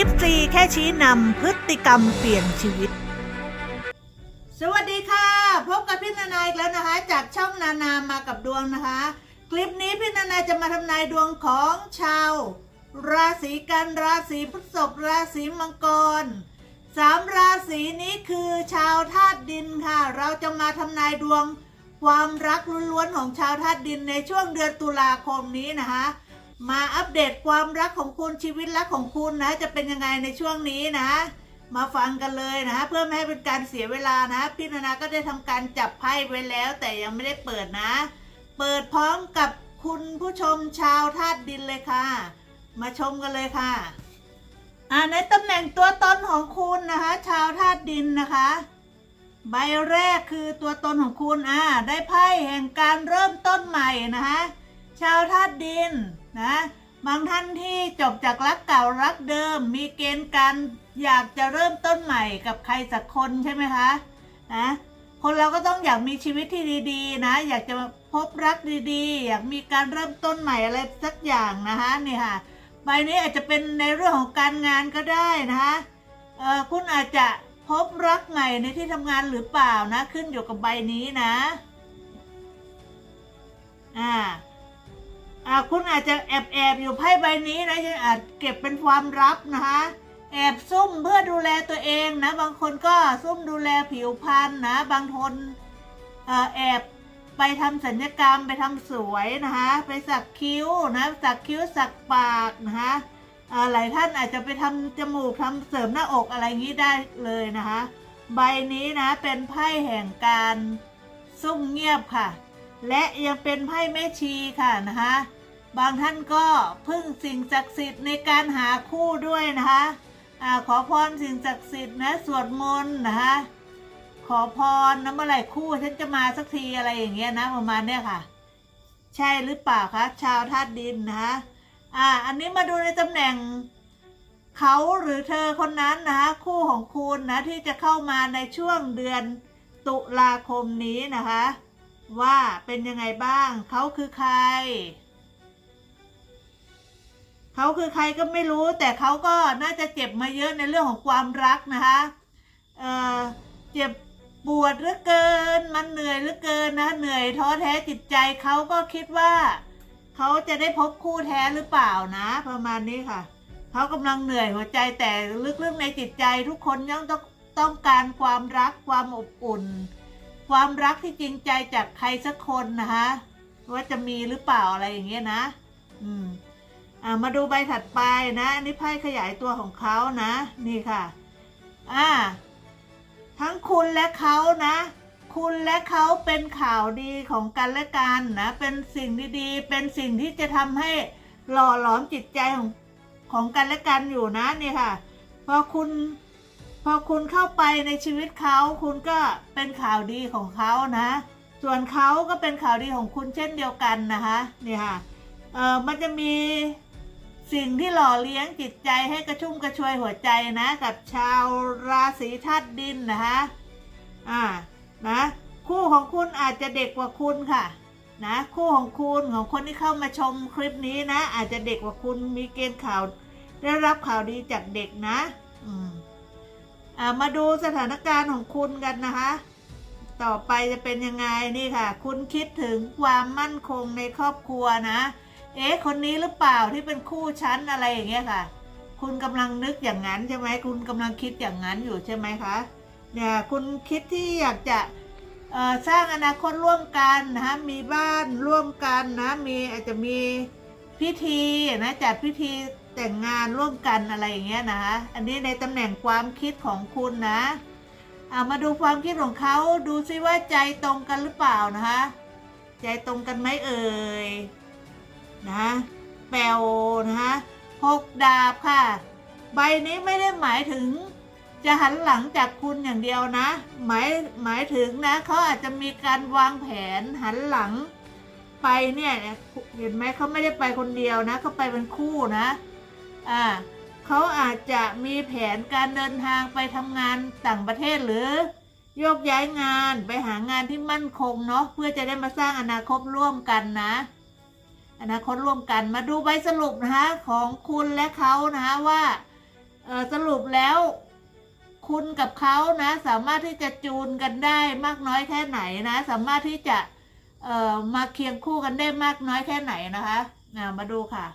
ยิปซีแค่ชี้นำพฤติกรรมเปลี่ยนชีวิต สวัสดีค่ะ พบกับพี่นานาอีกแล้วนะคะ จากช่องนานามากับดวงนะคะ คลิปนี้พี่นานาจะมาทำนายดวงของชาว ราศีกันราศีพฤษภราศีมังกรสามราศีนี้คือชาวธาตุดินค่ะ เราจะมาทำนายดวงความรักล้วนๆของชาวธาตุดินในช่วงเดือนตุลาคมนี้นะคะ มาอัปเดตความรักของคุณชีวิตรักของคุณนะ จะเป็นยังไงในช่วงนี้นะ มาฟังกันเลยนะ เพื่อไม่ให้เป็นการเสียเวลานะ พี่นานาก็ได้ทำการจับไพ่ไว้แล้ว แต่ยังไม่ได้เปิดนะ เปิดพร้อมกับคุณผู้ชมชาวธาตุดินเลยค่ะ มาชมกันเลยค่ะอ่าในตำแหน่งตัวตนของคุณนะคะ ชาวธาตุดินนะคะ ใบแรกคือตัวตนของคุณอ่าได้ไพ่แห่งการเริ่มต้นใหม่นะคะ ชาวธาตุดิน นะบางท่านที่จบจากรักเก่ารักเดิม มีเกณฑ์การอยากจะเริ่มต้นใหม่กับใครสักคนใช่ไหมคะนะคนเราก็ต้องอยากมีชีวิตที่ดีๆ นะ อยากจะพบรักดีๆ อยากมีการเริ่มต้นใหม่อะไรสักอย่างนะคะนี่ค่ะใบนี้อาจจะเป็นในเรื่องของการงานก็ได้นะคะเออคุณอาจจะพบรักใหม่ในที่ทำงานหรือเปล่านะ ขึ้นอยู่กับใบนี้นะอ่าอ่า คุณอาจจะแอบแอบอยู่ไพ่ใบนี้นะยังอาจเก็บเป็นความลับนะคะ แอบซุ่มเพื่อดูแลตัวเองนะ บางคนก็ซุ่มดูแลผิวพรรณนะ บางคนอแอบไปทำสัญญกรรมไปทำสวยนะคะไปสักคิ้วนะสักคิ้วสักปากนะคะหลายท่านอาจจะไปทำจมูกทำเสริมหน้าอกอะไรงี้ได้เลยนะคะ ใบนี้นะเป็นไพ่แห่งการซุ่มเงียบค่ะ และยังเป็นไพ่แม่ชีค่ะนะคะ บางท่านก็พึ่งสิ่งศักดิ์สิทธิ์ในการหาคู่ด้วยนะคะอขอพรสิ่งศักดิ์สิทธิ์นะสวดมนต์นะคะขอพรนะเมื่อไหร่คู่ฉันจะมาสักทีอะไรอย่างเงี้ยนะประมาณเนี้ยค่ะ ใช่หรือเปล่าคะชาวธาตุดินนะคะอ่าอันนี้มาดูในตำแหน่งเขาหรือเธอคนนั้นนะคะคู่ของคุณนะที่จะเข้ามาในช่วงเดือนตุลาคมนี้นะคะ ว่าเป็นยังไงบ้างเขาคือใคร เขาคือใครก็ไม่รู้ แต่เขาก็น่าจะเจ็บมาเยอะในเรื่องของความรักนะคะเออเจ็บปวดเหลือเกิน มันเหนื่อยเหลือเกินนะเหนื่อยท้อแท้จิตใจเขาก็คิดว่าเขาจะได้พบคู่แท้หรือเปล่านะ ประมาณนี้ค่ะเขากำลังเหนื่อยหัวใจแต่ลึกๆในจิตใจทุกคนยังต้องต้องการความรักความอบอุ่น ความรักที่จริงใจจากใครสักคนนะคะว่าจะมีหรือเปล่าอะไรอย่างเงี้ยนะ อืม อ่ามาดูใบถัดไปนะอันนี้ไพ่ขยายตัวของเขานะ นี่ค่ะ อ่า ทั้งคุณและเขานะ คุณและเขาเป็นข่าวดีของกันและกันนะ เป็นสิ่งดีๆ เป็นสิ่งที่จะทำให้หล่อหลอมจิตใจของของกันและกันอยู่นะนี่ค่ะ พอคุณพอคุณเข้าไปในชีวิตเขา คุณก็เป็นข่าวดีของเขานะ ส่วนเขาก็เป็นข่าวดีของคุณเช่นเดียวกันนะคะนี่ค่ะเออมันจะมี สิ่งที่หล่อเลี้ยงจิตใจให้กระชุ่มกระชวยหัวใจนะ กับชาวราศีธาตุดินนะคะอ่านะคู่ของคุณอาจจะเด็กกว่าคุณค่ะนะคู่ของคุณของคนที่เข้ามาชมคลิปนี้นะ อาจจะเด็กกว่าคุณมีเกณฑ์ข่าว ได้รับข่าวดีจากเด็กนะอืมอ่ามาดูสถานการณ์ของคุณกันนะคะ ต่อไปจะเป็นยังไงนี่ค่ะ คุณคิดถึงความมั่นคงในครอบครัวนะ เอ๊ะคนนี้หรือเปล่าที่เป็นคู่ชั้นอะไรอย่างเงี้ยค่ะ คุณกำลังนึกอย่างนั้นใช่ไหมคุณกำลังคิดอย่างนั้นอยู่ใช่ไหมคะเนี่ยคุณคิดที่อยากจะสร้างอนาคตร่วมกันนะคะมีบ้านร่วมกันนะมีอาจจะมีพิธีนะจัดพิธีแต่งงานร่วมกันอะไรอย่างเงี้ยนะคะอันนี้ในตำแหน่งความคิดของคุณนะเอามาดูความคิดของเขาดูซิว่าใจตรงกันหรือเปล่านะคะ ใจตรงกันไหมเอ่ย นะแปลวนะคะหกดาบค่ะ ใบนี้ไม่ได้หมายถึง จะหันหลังจากคุณอย่างเดียวนะ หมายหมายถึงนะเขาอาจจะมีการวางแผนหันหลัง ไปเนี่ยเห็นไหมเขาไม่ได้ไปคนเดียวนะเขาไปเป็นคู่นะอ่าเขาอาจจะมีแผนการเดินทางไปทำงานต่างประเทศหรือ โยกย้ายงานไปหางานที่มั่นคงเนาะเพื่อจะได้มาสร้างอนาคตร่วมกันนะ อนาคตร่วมกันมาดูใบสรุปนะคะของคุณและเขานะคะว่าสรุปแล้วคุณกับเขานะสามารถที่จะจูนกันได้มากน้อยแค่ไหนนะ สามารถที่จะมาเคียงคู่กันได้มากน้อยแค่ไหนนะคะามาดูค่ะ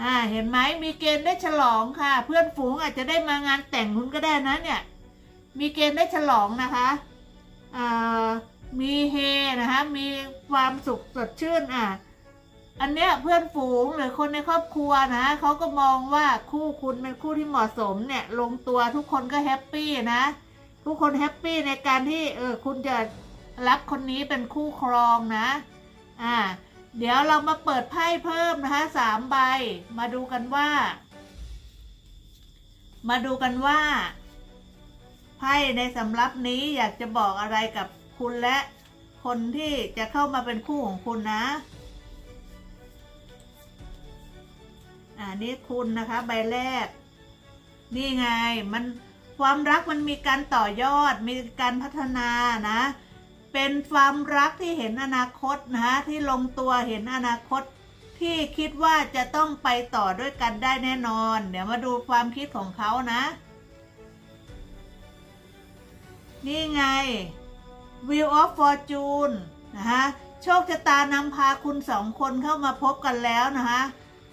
อ่าเห็นไหมมีเกณฑ์ได้ฉลองค่ะ เพื่อนฝูงอาจจะได้มางานแต่งคุณก็ได้นะเนี่ย มีเกณฑ์ได้ฉลองนะคะอ่า มีเฮนะคะมีความสุขสดชื่นอะอันเนี้ยเพื่อนฝูงหรือคนในครอบครัวนะเขาก็มองว่าคู่คุณเป็นคู่ที่เหมาะสมเนี่ยลงตัวทุกคนก็แฮปปี้นะทุกคนแฮปปี้ในการที่เออคุณจะรับคนนี้เป็นคู่ครองนะอ่าเดี๋ยวเรามาเปิดไพ่เพิ่มนะคะสามใบ มาดูกันว่า มาดูกันว่า ไพ่ในสำรับนี้อยากจะบอกอะไรกับ คุณและคนที่จะเข้ามาเป็นคู่ของคุณนะ อ่านี่คุณนะคะ ใบแรก นี่ไงมันความรักมันมีการต่อยอด มีการพัฒนานะ เป็นความรักที่เห็นอนาคตนะที่ลงตัวเห็นอนาคตที่คิดว่าจะต้องไปต่อด้วยกันได้แน่นอน เดี๋ยวมาดูความคิดของเขานะ นี่ไง Wheel of Fortune นะคะโชคชะตานำพาคุณสองคนเข้ามาพบกันแล้วนะคะ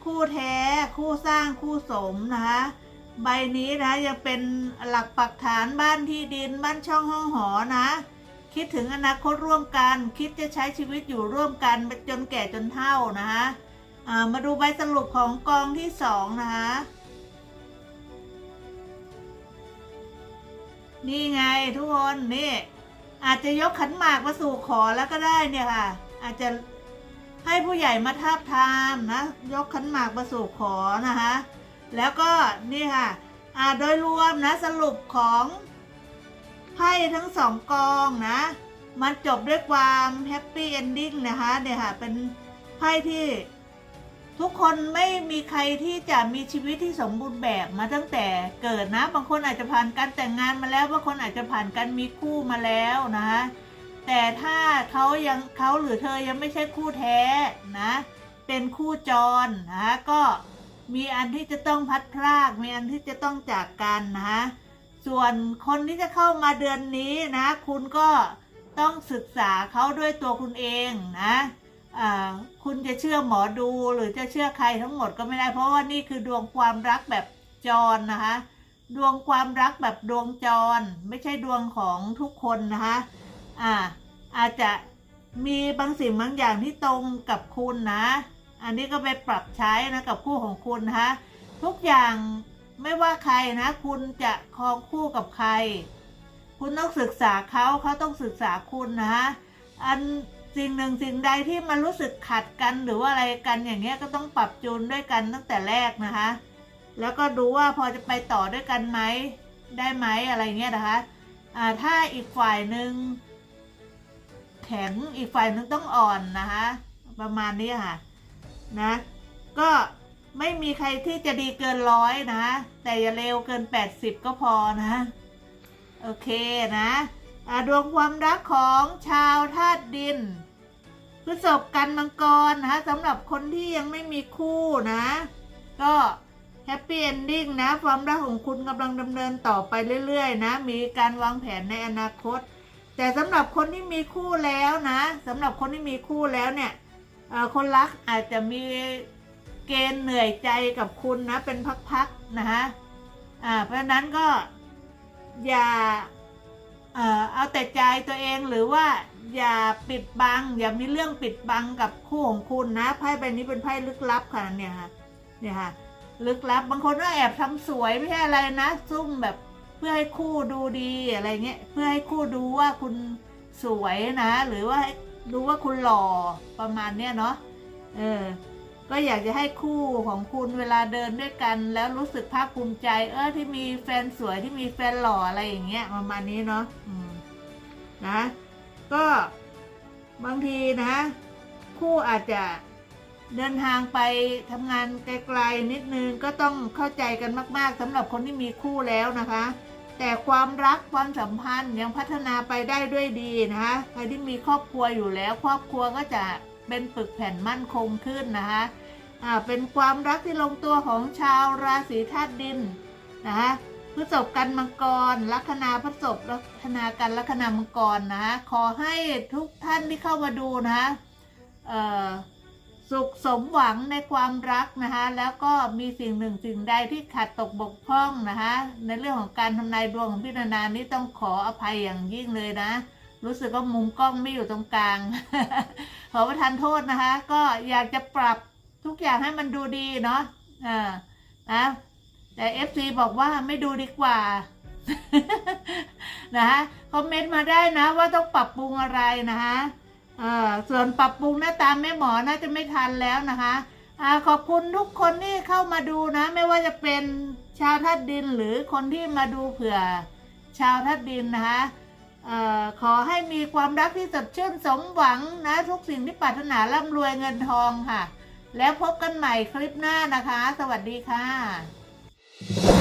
คู่แท้คู่สร้างคู่สมนะคะใบนี้นะยังเป็นหลักปักฐานบ้านที่ดินบ้านช่องห้องหอนะ คิดถึงอนาคตร่วมกัน คิดจะใช้ชีวิตอยู่ร่วมกันไปจนแก่จนเฒ่านะคะมาดูใบสรุปของกองที่สองนะคะนี่ไงทุกคนนี่ อาจจะยกขันหมากมาสู่ขอแล้วก็ได้เนี่ยค่ะ อาจจะให้ผู้ใหญ่มาทาบทามนะ ยกขันหมากมาสู่ขอนะคะ แล้วก็นี่ค่ะอ่าโดยรวมนะสรุปของไพ่ทั้งสองกองนะ มันจบด้วยความแฮปปี้เอนดิ้งนะคะเนี่ยค่ะเป็นไพ่ที่ ทุกคนไม่มีใครที่จะมีชีวิตที่สมบูรณ์แบบมาตั้งแต่เกิดนะ บางคนอาจจะผ่านการแต่งงานมาแล้ว บางคนอาจจะผ่านการมีคู่มาแล้วนะคะแต่ถ้าเขายังเขาหรือเธอยังไม่ใช่คู่แท้นะ เป็นคู่จรนะคะก็มีอันที่จะต้องพัดพราก มีอันที่จะต้องจากกันนะคะส่วนคนที่จะเข้ามาเดือนนี้นะ คุณก็ต้องศึกษาเขาด้วยตัวคุณเองนะ คุณจะเชื่อหมอดูหรือจะเชื่อใครทั้งหมดก็ไม่ได้ เพราะว่านี่คือดวงความรักแบบจรนะคะ ดวงความรักแบบดวงจร ไม่ใช่ดวงของทุกคนนะคะอ่าอาจจะมีบางสิ่งบางอย่างที่ตรงกับคุณนะ อันนี้ก็ไปปรับใช้นะกับคู่ของคุณนะคะทุกอย่างไม่ว่าใครนะ คุณจะครองคู่กับใคร คุณต้องศึกษาเขาเขาต้องศึกษาคุณนะอัน สิ่งหนึ่งสิ่งใดที่มันรู้สึกขัดกันหรือว่าอะไรกันอย่างเงี้ยก็ต้องปรับจูนด้วยกันตั้งแต่แรกนะคะ แล้วก็ดูว่าพอจะไปต่อด้วยกันไหมได้ไหมอะไรเงี้ยนะคะอ่าถ้าอีกฝ่ายหนึ่งแข็งอีกฝ่ายหนึ่งต้องอ่อนนะคะ ประมาณนี้ค่ะนะก็ไม่มีใครที่จะดีเกินร้อยนะ แต่อย่าเร็วเกิน 80 ก็พอนะ โอเคนะดวงความรักของชาวธาตุดิน พฤษภกันมังกรนะคะสำหรับคนที่ยังไม่มีคู่นะ ก็แฮปปี้เอนดิ้งนะ ความรักของคุณกำลังดำเนินต่อไปเรื่อยๆ นะ มีการวางแผนในอนาคต แต่สำหรับคนที่มีคู่แล้วนะสำหรับคนที่มีคู่แล้วเนี่ยคนรักอาจจะมีเกณฑ์เหนื่อยใจกับคุณนะ เป็นพักๆ นะคะเพราะนั้นก็อย่า เอ่อเอาแต่ใจตัวเองหรือว่าอย่าปิดบัง อย่ามีเรื่องปิดบังกับคู่ของคุณนะไพ่ใบนี้เป็นไพ่ลึกลับค่ะเนี่ยค่ะเนี่ยค่ะลึกลับบางคนก็แอบทำสวยไม่ใช่อะไรนะ ซุ่มแบบเพื่อให้คู่ดูดีอะไรเงี้ยเพื่อให้คู่ดูว่าคุณสวยนะ หรือว่าดูว่าคุณหล่อประมาณเนี้ยเนาะเออ ก็อยากจะให้คู่ของคุณเวลาเดินด้วยกัน แล้วรู้สึกภาคภูมิใจ เออที่มีแฟนสวยที่มีแฟนหล่ออะไรอย่างเงี้ยประมาณนี้เนาะนะ ก็บางทีนะ คู่อาจจะเดินทางไปทำงานไกลๆนิดนึงก็ต้องเข้าใจกันมาก ๆสำหรับคนที่มีคู่แล้วนะคะ แต่ความรักความสัมพันธ์ยังพัฒนาไปได้ด้วยดีนะคะใครที่มีครอบครัวอยู่แล้ว ครอบครัวก็จะ เป็นปึกแผ่นมั่นคงขึ้นนะคะอ่าเป็นความรักที่ลงตัวของชาวราศีธาตุดินนะคะพฤษภกันมังกร ลัคนาพฤษภลัคนากันลัคนามังกรนะคะขอให้ทุกท่านที่เข้ามาดูนะคะเอ่อสุขสมหวังในความรักนะคะแล้วก็มีสิ่งหนึ่งสิ่งใดที่ขาดตกบกพร่องนะคะในเรื่องของการทำนายดวงของพี่นานานี้ต้องขออภัยอย่างยิ่งเลยนะ รู้สึกว่ามุมกล้องไม่อยู่ตรงกลาง ขอประทานโทษนะคะ ก็อยากจะปรับทุกอย่างให้มันดูดีเนาะอ่านะแต่ FC บอกว่าไม่ดูดีกว่า นะคะคอมเมนต์มาได้นะว่าต้องปรับปรุงอะไรนะคะเอ่อส่วนปรับปรุงหน้าตาแม่หมอน่าจะไม่ทันแล้วนะคะอ่าขอบคุณทุกคนที่เข้ามาดูนะ ไม่ว่าจะเป็นชาวทัดดินหรือคนที่มาดูเผื่อชาวทัดดินนะคะ ขอให้มีความรักที่สดชื่นสมหวังนะ ทุกสิ่งที่ปรารถนาร่ำรวยเงินทองค่ะ แล้วพบกันใหม่คลิปหน้านะคะ สวัสดีค่ะ